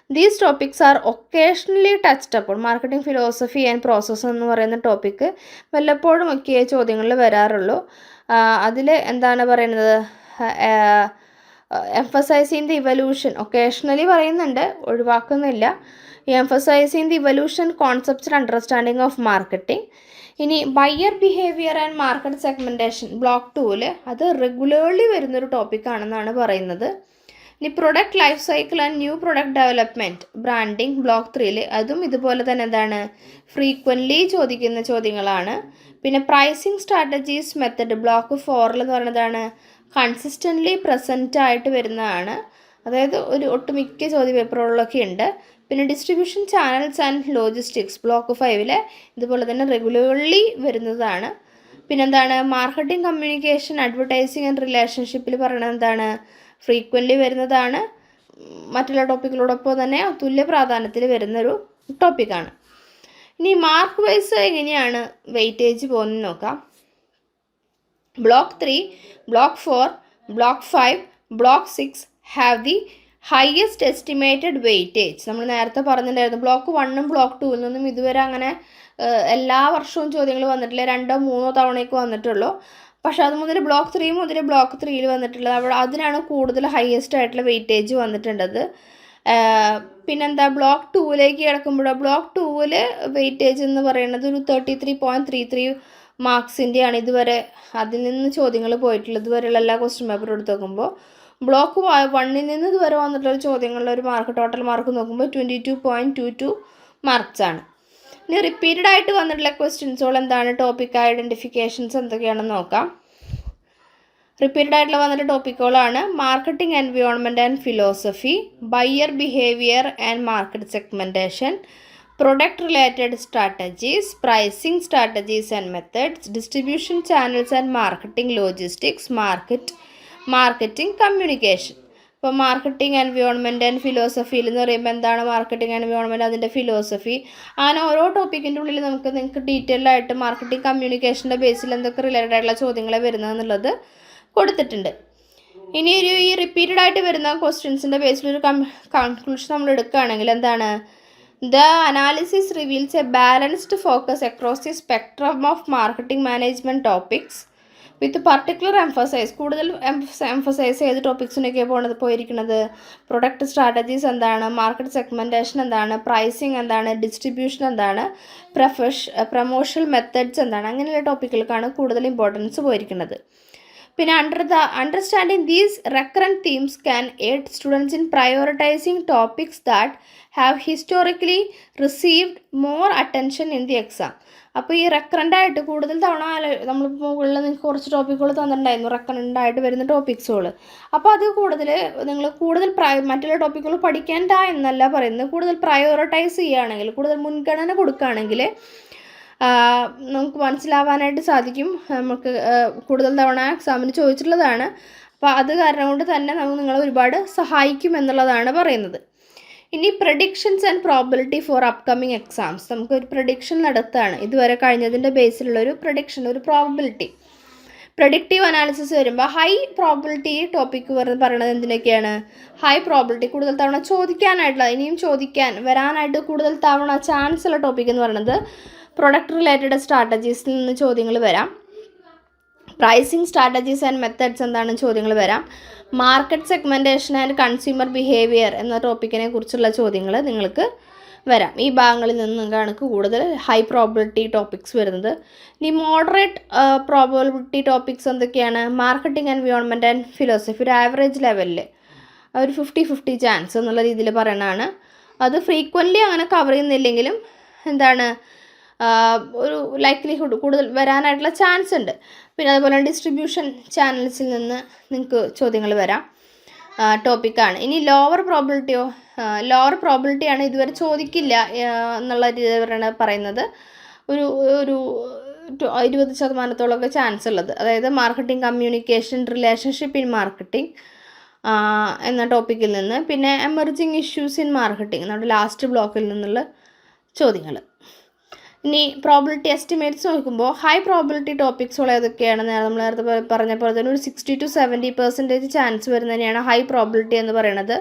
B: these topics are occasionally touched അപ്പോൾ മാർക്കറ്റിംഗ് ഫിലോസഫി ആൻഡ് പ്രോസസ്സ് എന്ന് പറയുന്ന ടോപ്പിക്ക് വല്ലപ്പോഴും ഒക്കെ ചോദ്യങ്ങളിൽ വരാറുള്ളൂ. അതിൽ എന്താണ് പറയുന്നത്? എംഫസൈസിങ് ദി ഇവല്യൂഷൻ ഒക്കേഷണലി പറയുന്നുണ്ട് ഒഴിവാക്കുന്നില്ല. Emphasizing the evolution concept and understanding of marketing ഇനി buyer behaviour and market segmentation block ടൂവിൽ അത് റെഗുലർലി വരുന്നൊരു ടോപ്പിക്കാണെന്നാണ് പറയുന്നത്. ഇനി product life cycle and new product development branding block ത്രീയിൽ അതും ഇതുപോലെ തന്നെ എന്താണ്? ഫ്രീക്വന്റ്ലി ചോദിക്കുന്ന ചോദ്യങ്ങളാണ്. പിന്നെ പ്രൈസിങ് സ്ട്രാറ്റജീസ് മെത്തഡ് ബ്ലോക്ക് ഫോറിൽ എന്ന് പറയുന്നതാണ് കൺസിസ്റ്റന്റ്ലി പ്രസന്റ് ആയിട്ട് വരുന്നതാണ്. അതായത് ഒരു ഒട്ടുമിക്ക ചോദ്യ പേപ്പറുകളിലൊക്കെ ഉണ്ട്. പിന്നെ distribution channels and logistics block ഫൈവിൽ ഇതുപോലെ തന്നെ റെഗുലർലി വരുന്നതാണ്. പിന്നെന്താണ്? മാർക്കറ്റിംഗ് കമ്മ്യൂണിക്കേഷൻ അഡ്വർടൈസിങ് ആൻഡ് റിലേഷൻഷിപ്പിൽ പറയുന്നത് എന്താണ്? ഫ്രീക്വന്റ്ലി വരുന്നതാണ്. മറ്റുള്ള ടോപ്പിക്കുകളോടൊപ്പം തന്നെ തുല്യ പ്രാധാന്യത്തിൽ വരുന്നൊരു ടോപ്പിക്കാണ് ഇനി മാർക്ക് വൈസ് എങ്ങനെയാണ് വെയിറ്റേജ് പോകുന്നത് നോക്കാം. Block three block four block five block six have the highest estimated weightage നമ്മൾ നേരത്തെ പറഞ്ഞിട്ടുണ്ടായിരുന്നു ബ്ലോക്ക് വണ്ണും ബ്ലോക്ക് ടൂവിൽ നിന്നും ഇതുവരെ അങ്ങനെ എല്ലാ വർഷവും ചോദ്യങ്ങൾ വന്നിട്ടില്ല. രണ്ടോ മൂന്നോ തവണയൊക്കെ വന്നിട്ടുള്ളൂ. പക്ഷെ അത് മുതൽ ബ്ലോക്ക് ത്രീ മുതൽ ബ്ലോക്ക് ത്രീയിൽ വന്നിട്ടുള്ളത്. അവിടെ അതിനാണ് കൂടുതൽ ഹയസ്റ്റ് ആയിട്ടുള്ള വെയിറ്റേജ് വന്നിട്ടുള്ളത് പിന്നെന്താ ബ്ലോക്ക് ടൂവിലേക്ക് കിടക്കുമ്പോഴോ ബ്ലോക്ക് ടൂവിൽ വെയിറ്റേജ് എന്ന് പറയുന്നത് ഒരു thirty three point three three മാർക്സിന്റെയാണ് ഇതുവരെ അതിൽ നിന്ന് ചോദ്യങ്ങൾ പോയിട്ടുള്ളത്. ഇതുവരെയുള്ള എല്ലാ ക്വസ്റ്റ്യൻ പേപ്പറും എടുത്ത് നോക്കുമ്പോൾ ബ്ലോക്ക് വണ്ണിൽ നിന്ന് ഇതുവരെ വന്നിട്ടുള്ള ചോദ്യങ്ങളുടെ ഒരു മാർക്ക് ടോട്ടൽ മാർക്ക് നോക്കുമ്പോൾ twenty two point two two marks ആണ്. ഇനി റിപ്പീറ്റഡ് ആയിട്ട് വന്നിട്ടുള്ള ക്വസ്റ്റ്യൻസുകൾ എന്താണ്? ടോപ്പിക് ഐഡന്റിഫിക്കേഷൻസ് എന്തൊക്കെയാണെന്ന് നോക്കാം. റിപ്പീറ്റഡ് ആയിട്ടുള്ള വന്നിട്ട് ടോപ്പിക്കുകളാണ് marketing environment and philosophy buyer behaviour and market segmentation product related strategies pricing strategies and methods distribution channels and marketing logistics market marketing communication ഇപ്പോൾ മാർക്കറ്റിംഗ് എൻവിയോൺമെന്റ് ആൻഡ് ഫിലോസഫിയിൽ എന്ന് പറയുമ്പോൾ എന്താണ് മാർക്കറ്റിംഗ് എൻവിയോൺമെന്റ് അതിന്റെ ഫിലോസഫി അങ്ങനെ ഓരോ ടോപ്പിക്കിന്റെ ഉള്ളിൽ നമുക്ക് നിങ്ങൾക്ക് ഡീറ്റെയിൽ ആയിട്ട് മാർക്കറ്റിംഗ് കമ്മ്യൂണിക്കേഷന്റെ ബേസിൽ എന്തൊക്കെ റിലേറ്റഡ് ആയിട്ടുള്ള ചോദ്യങ്ങളെ വരുന്നതെന്നുള്ളത് കൊടുത്തിട്ടുണ്ട്. ഇനി ഒരു ഈ റിപ്പീറ്റഡ് ആയിട്ട് വരുന്ന ക്വസ്റ്റ്യൻസിന്റെ ബേസിൽ ഒരു കൺക്ലൂഷൻ നമ്മൾ എടുക്കുകയാണെങ്കിൽ എന്താണ്? The analysis reveals a balanced focus across the spectrum of marketing management topics with particular emphasis കൂടുതൽ എംഫസൈസ് ചെയ്ത് ടോപ്പിക്സിനൊക്കെ പോണത് പോയിരിക്കുന്നത് പ്രൊഡക്റ്റ് സ്ട്രാറ്റജീസ് എന്താണ്? മാർക്കറ്റ് സെഗ്മെന്റേഷൻ എന്താണ്? പ്രൈസിങ് എന്താണ്? ഡിസ്ട്രിബ്യൂഷൻ എന്താണ്? പ്രൊഫഷ പ്രൊമോഷണൽ മെത്തഡ്സ് എന്താണ്? അങ്ങനെയുള്ള ടോപ്പിക്കുകൾക്കാണ് കൂടുതൽ ഇമ്പോർട്ടൻസ് പോയിരിക്കുന്നത് പിന്നെ under the understanding these recurrent themes can aid students in prioritizing topics that have historically received more attention in the exam അപ്പോൾ ഈ റെക്കറന്റ് ആയിട്ട് കൂടുതൽ തവണ നമ്മൾ മുകളിൽ നിങ്ങൾക്ക് കുറച്ച് ടോപ്പിക്കുകൾ തന്നിട്ടുണ്ടായിരുന്നു. റെക്കറന്റ് ആയിട്ട് വരുന്ന ടോപ്പിക്സുകൾ അപ്പോൾ അത് കൂടുതൽ നിങ്ങൾ കൂടുതൽ പ്രയ മറ്റുള്ള ടോപ്പിക്കുകൾ പഠിക്കേണ്ട എന്നല്ല പറയുന്നത്. കൂടുതൽ പ്രയോറിറ്റൈസ് ചെയ്യുകയാണെങ്കിൽ കൂടുതൽ മുൻഗണന കൊടുക്കുകയാണെങ്കിൽ നമുക്ക് മനസ്സിലാവാനായിട്ട് സാധിക്കും. നമുക്ക് കൂടുതൽ തവണ എക്സാമിന് ചോദിച്ചിട്ടുള്ളതാണ്. അപ്പോൾ അത് കാരണം കൊണ്ട് തന്നെ നമുക്ക് നിങ്ങളെ ഒരുപാട് സഹായിക്കും എന്നുള്ളതാണ് പറയുന്നത്. ഇനി predictions and probability for upcoming exams നമുക്ക് ഒരു പ്രഡിക്ഷൻ നടത്തുകയാണ് ഇതുവരെ കഴിഞ്ഞതിന്റെ ബേസിലുള്ള ഒരു പ്രഡിക്ഷൻ ഒരു പ്രോബിലിറ്റി പ്രഡിക്റ്റീവ് അനാലിസിസ് വരുമ്പോൾ ഹൈ പ്രോബിലിറ്റി ടോപ്പിക്ക് പറഞ്ഞ് പറയണത് എന്തിനൊക്കെയാണ്? ഹൈ പ്രോബിലിറ്റി കൂടുതൽ തവണ ചോദിക്കാനായിട്ടുള്ള ഇനിയും ചോദിക്കാൻ വരാനായിട്ട് കൂടുതൽ തവണ ചാൻസ് ഉള്ള ടോപ്പിക് എന്ന് പറയുന്നത് പ്രൊഡക്റ്റ് റിലേറ്റഡ് സ്ട്രാറ്റജീസിൽ നിന്ന് ചോദ്യങ്ങൾ വരാം. പ്രൈസിങ് സ്ട്രാറ്റജീസ് ആൻഡ് മെത്തേഡ്സ് എന്താണ് ചോദ്യങ്ങൾ വരാം. Market segmentation and consumer behaviour എന്ന ടോപ്പിക്കിനെ കുറിച്ചുള്ള ചോദ്യങ്ങൾ നിങ്ങൾക്ക് വരാം. ഈ ഭാഗങ്ങളിൽ നിന്ന് നിങ്ങൾക്ക് കൂടുതൽ ഹൈ പ്രോബിലിറ്റി ടോപ്പിക്സ് വരുന്നത്. ഇനി മോഡറേറ്റ് പ്രോബിലിറ്റി ടോപ്പിക്സ് എന്തൊക്കെയാണ്? മാർക്കറ്റിംഗ് എൻവിയോൺമെന്റ് ആൻഡ് ഫിലോസഫി ഒരു ആവറേജ് ലെവലിൽ ഒരു ഫിഫ്റ്റി ഫിഫ്റ്റി ചാൻസ് എന്നുള്ള രീതിയിൽ പറയണതാണ്. അത് ഫ്രീക്വന്റ്ലി അങ്ങനെ കവർ ചെയ്യുന്നില്ലെങ്കിലും എന്താണ് ഒരു ലൈക്ലിഹുഡ് കൂടുതൽ വരാനായിട്ടുള്ള ചാൻസ് ഉണ്ട്. പിന്നെ അതുപോലെ ഡിസ്ട്രിബ്യൂഷൻ ചാനൽസിൽ നിന്ന് നിങ്ങൾക്ക് ചോദ്യങ്ങൾ വരാം. ടോപ്പിക്കാണ് ഇനി ലോവർ പ്രോബിലിറ്റിയോ ലോവർ പ്രോബിലിറ്റിയാണ് ഇതുവരെ ചോദിക്കില്ല എന്നുള്ള രീതിയിലാണ് പറയുന്നത്. ഒരു ഒരു ഇരുപത് ശതമാനത്തോളമൊക്കെ ചാൻസ് ഉള്ളത്. അതായത് marketing communication relationship in marketing എന്ന ടോപ്പിക്കിൽ നിന്ന്. പിന്നെ എമർജിങ് ഇഷ്യൂസ് ഇൻ മാർക്കറ്റിംഗ് നമ്മുടെ ലാസ്റ്റ് ബ്ലോക്കിൽ നിന്നുള്ള ചോദ്യങ്ങൾ. ഇനി പ്രോബിലിറ്റി എസ്റ്റിമേറ്റ്സ് നോക്കുമ്പോൾ ഹൈ പ്രോബിലിറ്റി ടോപ്പിക്സുകൾ ഏതൊക്കെയാണ്? നേരെ നമ്മൾ നേരത്തെ പറഞ്ഞ പോലെ തന്നെ ഒരു sixty to seventy percentage chance വരുന്നതിനെയാണ് high probability എന്ന് പറയുന്നത്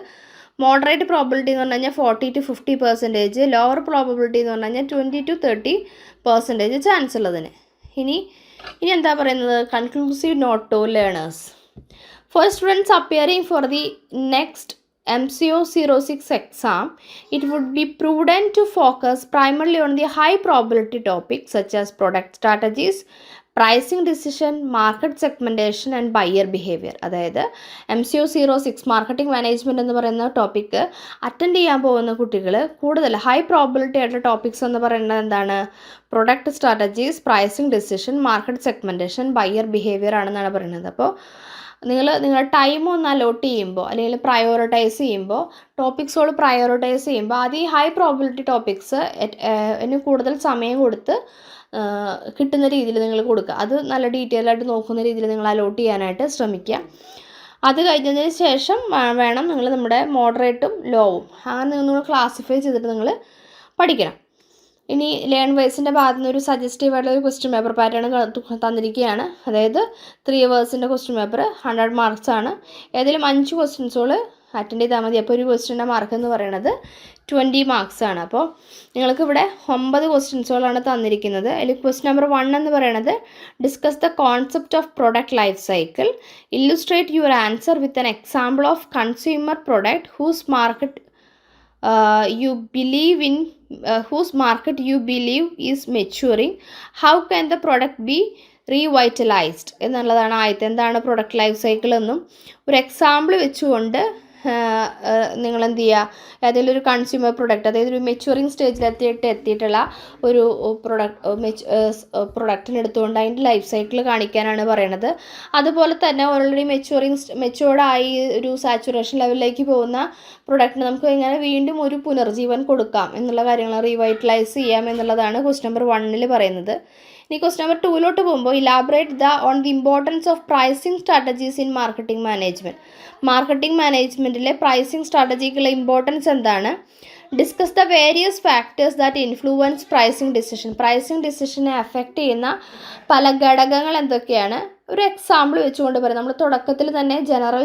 B: മോഡറേറ്റ് പ്രോബിലിറ്റി എന്ന് പറഞ്ഞു കഴിഞ്ഞാൽ forty to fifty percentage lower probability എന്ന് പറഞ്ഞു കഴിഞ്ഞാൽ twenty to thirty percentage chance ഉള്ളതിന്. ഇനി ഇനി എന്താ പറയുന്നത്? Conclusive note to learners for students appearing for the next MCO06 exam, it would be prudent to focus primarily on the high probability topics such as product strategies, pricing decision market segmentation and buyer behaviour അതായത് M C O zero six marketing management എന്ന് പറയുന്ന topic attend ചെയ്യാൻ പോകുന്ന കുട്ടികൾ കൂടുതൽ high probability ആയിട്ടുള്ള topics എന്ന് പറയുന്നത് എന്താണ്? Product strategies pricing decision market segmentation buyer behaviour ആണെന്നാണ് പറയുന്നത്. അപ്പോൾ നിങ്ങൾ നിങ്ങളുടെ ടൈം ഒന്ന് അലോട്ട് ചെയ്യുമ്പോൾ അല്ലെങ്കിൽ പ്രയോറിറ്റൈസ് ചെയ്യുമ്പോൾ ടോപ്പിക്സുകൾ പ്രയോറിറ്റൈസ് ചെയ്യുമ്പോൾ ആദ്യം ഈ ഹൈ പ്രോബിലിറ്റി ടോപ്പിക്സ് അതിന് കൂടുതൽ സമയം കൊടുത്ത് കിട്ടുന്ന രീതിയിൽ നിങ്ങൾ കൊടുക്കുക. അത് നല്ല ഡീറ്റെയിൽ ആയിട്ട് നോക്കുന്ന രീതിയിൽ നിങ്ങൾ അലോട്ട് ചെയ്യാനായിട്ട് ശ്രമിക്കുക. അത് കഴിഞ്ഞതിന് ശേഷം വേണം നിങ്ങൾ നമ്മുടെ മോഡറേറ്റും ലോവും അങ്ങനെ നിങ്ങൾ ക്ലാസിഫൈ ചെയ്തിട്ട് നിങ്ങൾ പഠിക്കണം. ഇനി ലേൺ വേഴ്സിന്റെ ഭാഗത്തു നിന്ന് ഒരു സജസ്റ്റീവ് ആയിട്ടുള്ള ഒരു ക്വസ്റ്റ്യൻ പേപ്പർ പാറ്റേൺ തന്നിരിക്കുകയാണ്. അതായത് ത്രീ വേഴ്സിന്റെ ക്വസ്റ്റ്യൻ പേപ്പർ ഹൺഡ്രഡ് മാർക്സ് ആണ്. ഏതെങ്കിലും അഞ്ച് ക്വസ്റ്റ്യൻസുകൾ അറ്റൻഡ് ചെയ്താൽ മതി. അപ്പോൾ ഒരു ക്വസ്റ്റ്യന്റെ മാർക്ക് എന്ന് പറയുന്നത് ട്വന്റി മാർക്സ് ആണ്. അപ്പോൾ നിങ്ങൾക്ക് ഇവിടെ ഒമ്പത് ക്വസ്റ്റ്യൻസുകളാണ് തന്നിരിക്കുന്നത്. അതിൽ ക്വസ്റ്റ്യൻ നമ്പർ വൺ എന്ന് പറയുന്നത് discuss the concept of product life cycle illustrate your answer with an example of consumer product whose market you believe in whose market you believe is maturing how can the product be revitalized എന്നുള്ളതാണ് ആദ്യത്തെ. എന്താണ് product life cycle എന്നും ഒരു example വെച്ചുകൊണ്ട് നിങ്ങൾ എന്ത് ചെയ്യുക ഏതെങ്കിലും ഒരു കൺസ്യൂമർ പ്രൊഡക്റ്റ് അതായത് ഒരു മെച്യൂറിങ് സ്റ്റേജിലെത്തിയിട്ട് എത്തിയിട്ടുള്ള ഒരു പ്രൊഡക്റ്റ് മെച്ച് പ്രൊഡക്റ്റിന് എടുത്തുകൊണ്ട് അതിന്റെ ലൈഫ് സൈക്കിൾ കാണിക്കാനാണ് പറയണത്. അതുപോലെ തന്നെ ഓൾറെഡി മെച്യൂറിങ് മെച്യൂർഡായി ഒരു സാച്ചുറേഷൻ ലെവലിലേക്ക് പോകുന്ന പ്രൊഡക്റ്റിന് നമുക്ക് എങ്ങനെ വീണ്ടും ഒരു പുനർജീവൻ കൊടുക്കാം എന്നുള്ള കാര്യങ്ങൾ റീവൈറ്റലൈസ് ചെയ്യാം എന്നുള്ളതാണ് ക്വസ്റ്റ് നമ്പർ വണ്ണിൽ പറയുന്നത്. ഇനി ക്വസ്റ്റ് നമ്പർ ടൂവിലോട്ട് പോകുമ്പോൾ elaborate the on the importance of pricing strategies in marketing management marketing മാനേജ്മെന്റിലെ pricing സ്ട്രാറ്റജിക്കുള്ള ഇമ്പോർട്ടൻസ് എന്താണ്? Discuss the various factors that influence pricing decision pricing ഡിസിഷനെ affect ചെയ്യുന്ന പല ഘടകങ്ങൾ എന്തൊക്കെയാണ്? ഒരു എക്സാമ്പിൾ വെച്ചുകൊണ്ട് പറയാം. നമ്മൾ തുടക്കത്തിൽ തന്നെ ജനറൽ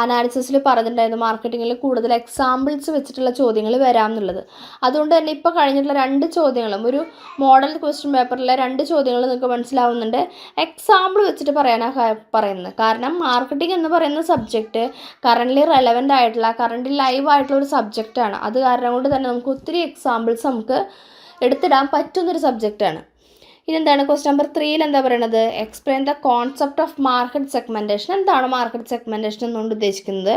B: അനാലിസിസിൽ പറഞ്ഞിട്ടുണ്ടായിരുന്നു മാർക്കറ്റിങ്ങിൽ കൂടുതൽ എക്സാമ്പിൾസ് വെച്ചിട്ടുള്ള ചോദ്യങ്ങൾ വരാം എന്നുള്ളത് അതുകൊണ്ട് തന്നെ ഇപ്പോൾ കഴിഞ്ഞിട്ടുള്ള രണ്ട് ചോദ്യങ്ങളും ഒരു മോഡൽ ക്വസ്റ്റ്യൻ പേപ്പറിലെ രണ്ട് ചോദ്യങ്ങൾ നിങ്ങൾക്ക് മനസ്സിലാവുന്നുണ്ട്. എക്സാമ്പിൾ വെച്ചിട്ട് പറയാനാണ് പറയുന്നത്. കാരണം മാർക്കറ്റിംഗ് എന്ന് പറയുന്ന സബ്ജക്റ്റ് കറന്റ്ലി റെലവന്റ് ആയിട്ടുള്ള കറന്റ് ലൈവ് ആയിട്ടുള്ള ഒരു സബ്ജക്റ്റാണ് അത് കാരണം കൊണ്ട് തന്നെ നമുക്ക് ഒത്തിരി എക്സാമ്പിൾസ് നമുക്ക് എടുത്തിടാൻ പറ്റുന്നൊരു സബ്ജക്റ്റാണ് ഇതെന്താണ് ക്വസ്റ്റ് നമ്പർ ത്രീയിൽ എന്താ പറയുന്നത് explain the concept of market segmentation എന്താണ് മാർക്കറ്റ് സെഗ്മെന്റേഷൻ എന്നുകൊണ്ട് ഉദ്ദേശിക്കുന്നത്?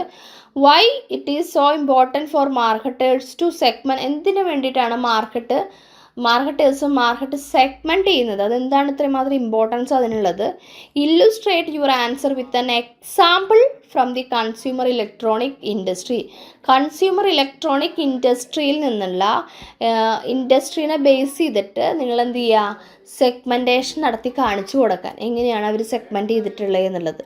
B: Why it is so important for marketers to segment എന്തിനു വേണ്ടിയിട്ടാണ് മാർക്കറ്റ് മാർക്കറ്റേഴ്സ് മാർക്കറ്റ് സെഗ്മെന്റ് ചെയ്യുന്നത്? അതെന്താണ് ഇത്രമാത്രം importance അതിനുള്ളത്? Illustrate your answer with an example from the consumer electronic industry consumer electronic ഇൻഡസ്ട്രിയിൽ നിന്നുള്ള ഇൻഡസ്ട്രീനെ ബേസ് ചെയ്തിട്ട് നിങ്ങൾ എന്ത് ചെയ്യുക സെഗ്മെന്റേഷൻ നടത്തി കാണിച്ചു കൊടുക്കാൻ. എങ്ങനെയാണ് അവർ സെഗ്മെന്റ് ചെയ്തിട്ടുള്ളത് എന്നുള്ളത്.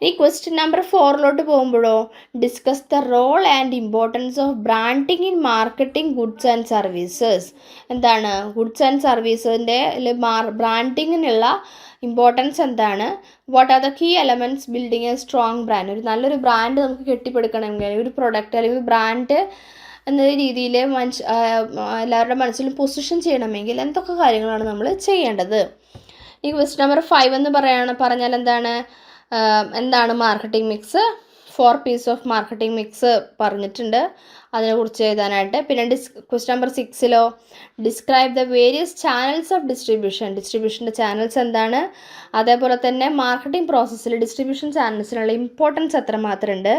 B: ഇനി ക്വസ്റ്റ്യൻ നമ്പർ ഫോറിലോട്ട് പോകുമ്പോഴോ discuss the role and importance of branding in marketing goods and services എന്താണ്? ഗുഡ്സ് ആൻഡ് സർവീസിന്റെ ബ്രാൻഡിങ്ങിനുള്ള ഇമ്പോർട്ടൻസ് എന്താണ്? What are the key elements building a strong brand ഒരു നല്ലൊരു ബ്രാൻഡ് നമുക്ക് കെട്ടിപ്പടുക്കണമെങ്കിൽ ഒരു പ്രൊഡക്റ്റ് അല്ലെങ്കിൽ ബ്രാൻഡ് എന്ന രീതിയിൽ മനുഷ്യ എല്ലാവരുടെ മനസ്സിലും പൊസിഷൻ ചെയ്യണമെങ്കിൽ എന്തൊക്കെ കാര്യങ്ങളാണ് നമ്മൾ ചെയ്യേണ്ടത്? ഈ ക്വസ്റ്റ്യൻ നമ്പർ ഫൈവ് എന്ന് പറയാണ് പറഞ്ഞാൽ എന്താണ്? എന്താണ് marketing mix four Ps of marketing mix പറഞ്ഞിട്ടുണ്ട്. അതിനെക്കുറിച്ച് എഴുതാനായിട്ട്. പിന്നെ ഡിസ് question number സിക്സിലോ describe the various channels of distribution ഡിസ്ട്രിബ്യൂഷന്റെ channels എന്താണ്? അതേപോലെ തന്നെ മാർക്കറ്റിംഗ് പ്രോസസ്സിൽ ഡിസ്ട്രിബ്യൂഷൻ ചാനൽസിനുള്ള importance എത്രമാത്രമുണ്ട്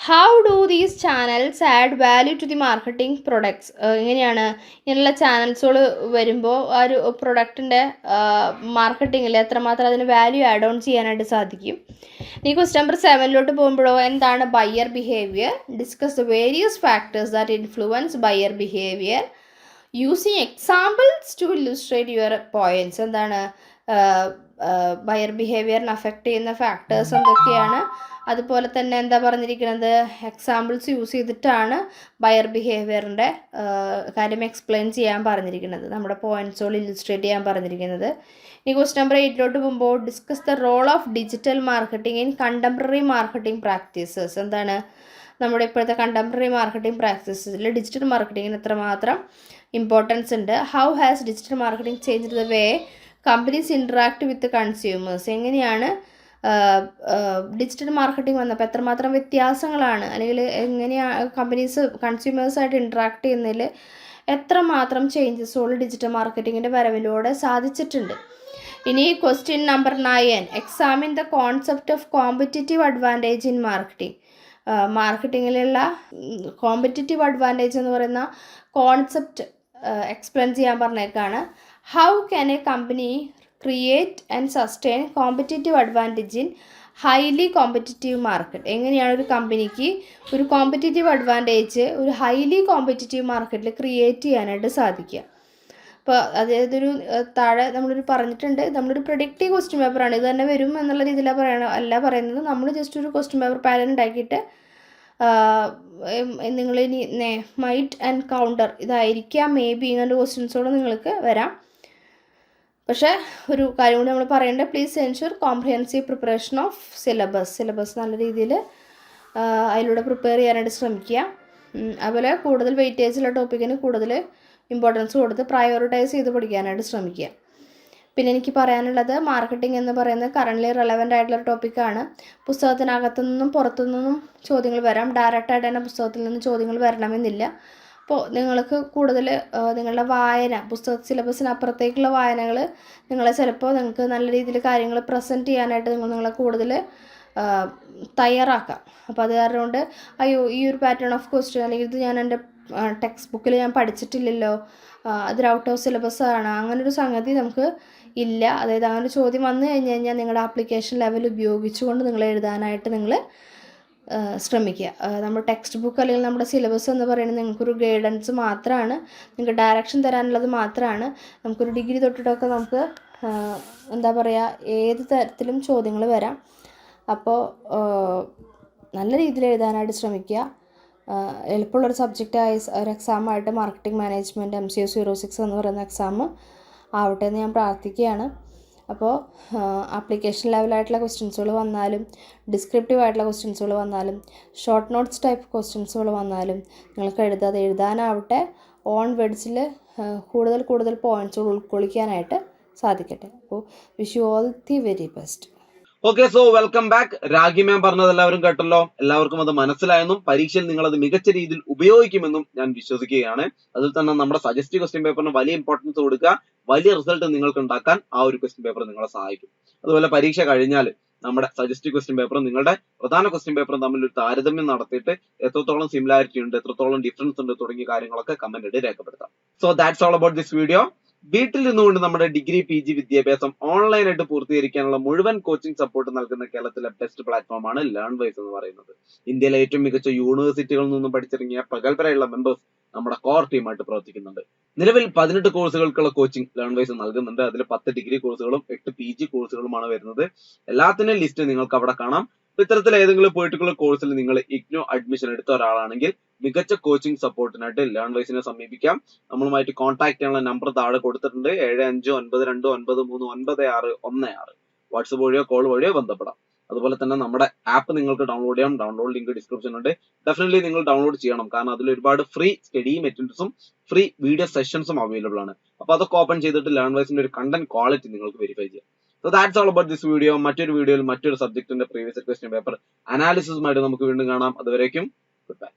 B: how do these channels add value to the marketing products എങ്ങനെയാണ് ഇങ്ങനെയുള്ള ചാനൽസുകൾ വരുമ്പോൾ ആ ഒരു പ്രൊഡക്റ്റിന്റെ മാർക്കറ്റിങ്ങിൽ എത്രമാത്രം അതിന് വാല്യൂ ആഡ് ഓൺ ചെയ്യാനായിട്ട് സാധിക്കും? ഈ ക്വസ്റ്റ് നമ്പർ സെവനിലോട്ട് പോകുമ്പോഴോ എന്താണ് buyer behaviour discuss the various factors that influence buyer behaviour using examples to illustrate your points എന്താണ് ബയർ ബിഹേവിയറിനെ അഫക്റ്റ് ചെയ്യുന്ന ഫാക്ടേഴ്സ് എന്തൊക്കെയാണ്? അതുപോലെ തന്നെ എന്താ പറഞ്ഞിരിക്കുന്നത്? എക്സാമ്പിൾസ് യൂസ് ചെയ്തിട്ടാണ് ബയർ ബിഹേവിയറിന്റെ കാര്യം എക്സ്പ്ലെയിൻ ചെയ്യാൻ പറഞ്ഞിരിക്കുന്നത്. നമ്മുടെ പോയിന്റ്സുകൾ ഇല്ലുസ്ട്രേറ്റ് ചെയ്യാൻ പറഞ്ഞിരിക്കുന്നത്. ഇനി ക്വസ്റ്റ് നമ്പർ എയ്റ്റിലോട്ട് പോകുമ്പോൾ discuss the role of digital marketing in contemporary marketing practices എന്താണ്? നമ്മുടെ ഇപ്പോഴത്തെ കണ്ടംപററി മാർക്കറ്റിംഗ് പ്രാക്ടീസസിൽ ഡിജിറ്റൽ മാർക്കറ്റിങ്ങിന് എത്രമാത്രം ഇമ്പോർട്ടൻസ് ഉണ്ട്. How has digital marketing change the way companies interact with consumers എങ്ങനെയാണ് ഡിജിറ്റൽ മാർക്കറ്റിംഗ് വന്നപ്പോൾ എത്രമാത്രം വ്യത്യാസങ്ങളാണ്? അല്ലെങ്കിൽ എങ്ങനെയാണ് കമ്പനീസ് കൺസ്യൂമേഴ്സായിട്ട് ഇൻട്രാക്ട് ചെയ്യുന്നതിൽ എത്രമാത്രം ചേഞ്ചസുകൾ ഡിജിറ്റൽ മാർക്കറ്റിങ്ങിന്റെ വരവിലൂടെ സാധിച്ചിട്ടുണ്ട്? ഇനി question number nine examine the concept of competitive advantage in marketing മാർക്കറ്റിങ്ങിലുള്ള competitive advantage എന്ന് പറയുന്ന കോൺസെപ്റ്റ് എക്സ്പ്ലെയിൻ ചെയ്യാൻ പറഞ്ഞേക്കാണ്. How can a company create and sustain competitive advantage in highly competitive market എങ്ങനെയാണ് ഒരു കമ്പനിക്ക് ഒരു കോമ്പറ്റേറ്റീവ് അഡ്വാന്റേജ് ഒരു ഹൈലി കോമ്പറ്റിറ്റീവ് മാർക്കറ്റിൽ create ചെയ്യാനായിട്ട് സാധിക്കുക? അപ്പോൾ അതായത് ഒരു താഴെ നമ്മളൊരു പറഞ്ഞിട്ടുണ്ട് നമ്മളൊരു പ്രൊഡിക്റ്റീവ് ക്വസ്റ്റ്യൻ പേപ്പറാണ് ഇത് തന്നെ വരും എന്നുള്ള രീതിയിലാണ് പറയണ അല്ല പറയുന്നത്. നമ്മൾ ജസ്റ്റ് ഒരു ക്വസ്റ്റ്യൻ പേപ്പർ പാരൻ ഉണ്ടാക്കിയിട്ട് നിങ്ങൾ ഇനി മൈറ്റ് ആൻഡ് കൗണ്ടർ ഇതായിരിക്കാം. മേ ബി ഇങ്ങനത്തെ ക്വസ്റ്റ്യൻസോട് നിങ്ങൾക്ക് വരാം. പക്ഷേ ഒരു കാര്യം കൂടി നമ്മൾ പറയേണ്ടത് please ensure comprehensive preparation of syllabus syllabus നല്ല രീതിയിൽ അതിലൂടെ പ്രിപ്പയർ ചെയ്യാനായിട്ട് ശ്രമിക്കുക. അതുപോലെ കൂടുതൽ വെയിറ്റേജുള്ള ടോപ്പിക്കിന് കൂടുതൽ ഇമ്പോർട്ടൻസ് കൊടുത്ത് പ്രയോറിറ്റൈസ് ചെയ്ത് പഠിക്കാനായിട്ട് ശ്രമിക്കുക. പിന്നെ എനിക്ക് പറയാനുള്ളത് മാർക്കറ്റിംഗ് എന്ന് പറയുന്നത് കറന്റ്ലി റെലവന്റ് ആയിട്ടുള്ള ടോപ്പിക്കാണ് പുസ്തകത്തിനകത്തു നിന്നും പുറത്തു നിന്നും ചോദ്യങ്ങൾ വരാം. ഡയറക്റ്റായിട്ട് തന്നെ പുസ്തകത്തിൽ നിന്ന് ചോദ്യങ്ങൾ വരണമെന്നില്ല. അപ്പോൾ നിങ്ങൾക്ക് കൂടുതൽ നിങ്ങളുടെ വായന പുസ്തക സിലബസിനപ്പുറത്തേക്കുള്ള വായനകൾ നിങ്ങളെ ചിലപ്പോൾ നിങ്ങൾക്ക് നല്ല രീതിയിൽ കാര്യങ്ങൾ പ്രസന്റ് ചെയ്യാനായിട്ട് നിങ്ങൾ നിങ്ങളെ കൂടുതൽ തയ്യാറാക്കാം. അപ്പോൾ അത് കാരണം കൊണ്ട് അയ്യോ ഈ ഒരു പാറ്റേൺ ഓഫ് ക്വസ്റ്റ്യൻ അല്ലെങ്കിൽ ഇത് ഞാൻ എന്റെ ടെക്സ്റ്റ് ബുക്കിൽ ഞാൻ പഠിച്ചിട്ടില്ലല്ലോ അതൊരു ഔട്ട് ഓഫ് സിലബസ് ആണ്. അങ്ങനൊരു സംഗതി നമുക്ക് ഇല്ല. അതായത് ആ ഒരു ചോദ്യം വന്നു കഴിഞ്ഞ് കഴിഞ്ഞാൽ നിങ്ങളുടെ ആപ്ലിക്കേഷൻ ലെവൽ ഉപയോഗിച്ചുകൊണ്ട് നിങ്ങൾ എഴുതാനായിട്ട് നിങ്ങൾ ശ്രമിക്കുക. നമ്മുടെ ടെക്സ്റ്റ് ബുക്ക് അല്ലെങ്കിൽ നമ്മുടെ സിലബസ് എന്ന് പറയുന്നത് നിങ്ങൾക്കൊരു ഗൈഡൻസ് മാത്രമാണ് നിങ്ങൾക്ക് ഡയറക്ഷൻ തരാനുള്ളത് മാത്രമാണ് നമുക്കൊരു ഡിഗ്രി തൊട്ടിട്ടൊക്കെ നമുക്ക് എന്താ പറയുക ഏത് തരത്തിലും ചോദ്യങ്ങൾ വരാം. അപ്പോൾ നല്ല രീതിയിൽ എഴുതാനായിട്ട് ശ്രമിക്കുക. എളുപ്പമുള്ളൊരു സബ്ജക്റ്റായ ഒരു എക്സാമായിട്ട് marketing management M C S zero six എന്ന് പറയുന്ന എക്സാം ആവട്ടെ എന്ന് ഞാൻ പ്രാർത്ഥിക്കുകയാണ്. അപ്പോൾ ആപ്ലിക്കേഷൻ ലെവലായിട്ടുള്ള ക്വസ്റ്റ്യൻസുകൾ വന്നാലും ഡിസ്ക്രിപ്റ്റീവ് ആയിട്ടുള്ള ക്വസ്റ്റ്യൻസുകൾ വന്നാലും ഷോർട്ട് നോട്ട്സ് ടൈപ്പ് ക്വസ്റ്റ്യൻസുകൾ വന്നാലും നിങ്ങൾക്ക് എഴുതാതെ എഴുതാനാവട്ടെ. ഓൺ വേർഡ്സിൽ കൂടുതൽ കൂടുതൽ പോയിന്റ്സുകൾ ഉൾക്കൊള്ളിക്കാനായിട്ട് സാധിക്കട്ടെ. അപ്പോൾ wish you all the very best
A: okay so welcome back Ragi ma'am പറഞ്ഞത് എല്ലാവരും കേട്ടല്ലോ. എല്ലാവർക്കും അത് മനസ്സിലായെന്നും പരീക്ഷയിൽ നിങ്ങൾ അത് മികച്ച രീതിയിൽ ഉപയോഗിക്കുമെന്നും ഞാൻ വിശ്വസിക്കുകയാണ്. അതിൽ തന്നെ നമ്മുടെ സജസ്റ്റ് ക്വസ്റ്റ്യൻ പേപ്പറിന് വലിയ ഇമ്പോർട്ടൻസ് കൊടുക്കുക. വലിയ റിസൾട്ട് നിങ്ങൾക്ക് ഉണ്ടാക്കാൻ ആ ഒരു ക്വസ്റ്റ്യൻ പേപ്പർ നിങ്ങളെ സഹായിക്കും. അതുപോലെ പരീക്ഷ കഴിഞ്ഞാൽ നമ്മുടെ സജസ്റ്റ് ക്വസ്റ്റ്യൻ പേപ്പറും നിങ്ങളുടെ പ്രധാന ക്വസ്റ്റ്യൻ പേപ്പറും തമ്മിൽ ഒരു താരതമ്യം നടത്തിയിട്ട് എത്രത്തോളം സിമിലാരിറ്റി ഉണ്ട് എത്രത്തോളം ഡിഫറൻസ് ഉണ്ട് തുടങ്ങിയ കാര്യങ്ങളൊക്കെ കമന്റ് ഇട്ട് രേഖപ്പെടുത്താം. So that's all about this video വീട്ടിൽ നിന്നുകൊണ്ട് നമ്മുടെ ഡിഗ്രി പി ജി വിദ്യാഭ്യാസം ഓൺലൈനായിട്ട് പൂർത്തീകരിക്കാനുള്ള മുഴുവൻ കോച്ചിങ് സപ്പോർട്ട് നൽകുന്ന കേരളത്തിലെ ബെസ്റ്റ് പ്ലാറ്റ്ഫോം ആണ് ലേൺ വൈസ് എന്ന് പറയുന്നത്. ഇന്ത്യയിലെ ഏറ്റവും മികച്ച യൂണിവേഴ്സിറ്റികളിൽ നിന്നും പഠിച്ചിറങ്ങിയ പ്രഗത്ഭരായുള്ള മെമ്പേഴ്സ് നമ്മുടെ കോർ ടീമായിട്ട് പ്രവർത്തിക്കുന്നുണ്ട്. നിലവിൽ പതിനെട്ട് കോഴ്സുകൾക്കുള്ള കോച്ചിങ് ലേൺ വൈസ് നൽകുന്നുണ്ട്. അതിൽ പത്ത് ഡിഗ്രി കോഴ്സുകളും എട്ട് പി ജി കോഴ്സുകളുമാണ് വരുന്നത്. എല്ലാത്തിന്റെയും ലിസ്റ്റ് നിങ്ങൾക്ക് അവിടെ കാണാം. ഇത്തരത്തിൽ ഏതെങ്കിലും പേർട്ടിക്കുലർ കോഴ്സിൽ നിങ്ങൾ ഇഗ്നോ അഡ്മിഷൻ എടുത്ത ഒരാളാണെങ്കിൽ മികച്ച കോച്ചിങ് സപ്പോർട്ടിനായിട്ട് ലേൺ വൈസിനെ സമീപിക്കാം. നമ്മളുമായിട്ട് കോൺടാക്ട് ചെയ്യാനുള്ള നമ്പർ താഴെ കൊടുത്തിട്ടുണ്ട്. ഏഴ് അഞ്ച് ഒൻപത് രണ്ട് ഒൻപത് മൂന്ന് ഒൻപത് ആറ് ഒന്ന് ആറ്. വാട്സപ്പ് വഴിയോ കോൾ വഴിയോ ബന്ധപ്പെടാം. അതുപോലെ തന്നെ നമ്മുടെ ആപ്പ് നിങ്ങൾക്ക് ഡൗൺലോഡ് ചെയ്യാം. ഡൗൺലോഡ് ലിങ്ക് ഡിസ്ക്രിപ്ഷൻ ഉണ്ട്. ഡെഫിനറ്റ്ലി നിങ്ങൾ ഡൗൺലോഡ് ചെയ്യണം. കാരണം അതിൽ ഒരുപാട് ഫ്രീ സ്റ്റഡി മെറ്റീരിയൽസും ഫ്രീ വീഡിയോ സെഷൻസും അവൈലബിൾ ആണ്. അപ്പൊ അതൊക്കെ ഓപ്പൺ ചെയ്തിട്ട് ലേൺ വൈസിന്റെ ഒരു കണ്ടന്റ് ക്വാളിറ്റി നിങ്ങൾക്ക് വെരിഫൈ ചെയ്യാം. So that's all about this video മറ്റൊരു വീഡിയോയിൽ മറ്റൊരു സബ്ജക്റ്റിന്റെ പ്രീവിയസ് ക്വസ്റ്റ്യൻ പേപ്പർ അനാലിസിസുമായിട്ട് നമുക്ക് വീണ്ടും കാണാം. അതുവരേക്കും ഗുഡ് ബൈ